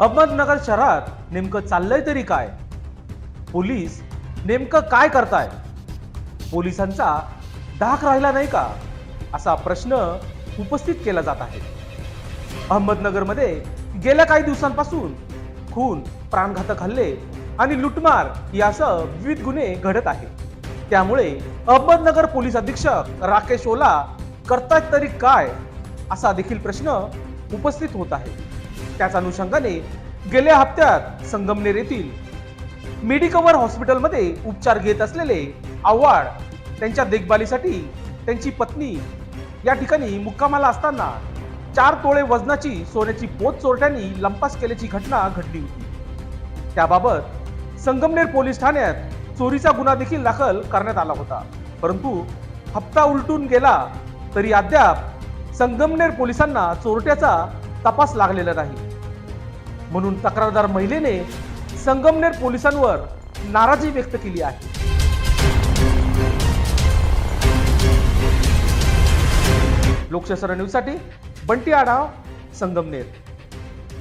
अहमदनगर शहरात नेमकं चाललंय तरी काय? पोलीस नेमकं काय करताय? पोलिसांचा धाक राहिला नाही का? असा प्रश्न उपस्थित केला जात आहे. अहमदनगरमध्ये गेल्या काही दिवसांपासून खून प्राणघातक हल्ले आणि लुटमार यासह विविध गुन्हे घडत आहेत. त्यामुळे अहमदनगर पोलीस अधीक्षक राकेश ओला करतायत तरी काय? असा देखील प्रश्न उपस्थित होत आहे. त्याच अनुषंगाने गेल्या हप्त्यात संगमनेर येथील मेडिकवर हॉस्पिटलमध्ये उपचार घेत असलेले आव्हाड त्यांच्या देखभालीसाठी त्यांची पत्नी या ठिकाणी मुक्कामाला असताना चार तोळे वजनाची सोन्याची पोत चोरट्यांनी लंपास केल्याची घटना घडली होती. त्याबाबत संगमनेर पोलीस ठाण्यात चोरीचा गुन्हा देखील दाखल करण्यात आला होता. परंतु हप्ता उलटून गेला तरी अद्याप संगमनेर पोलिसांना चोरट्याचा तपास लागलेला नाही. म्हणून तक्रारदार महिलेने संगमनेर पोलिसांवर नाराजी व्यक्त केली आहे. लोकशास्त्र न्यूजसाठी बंटी आढाव संगमनेर.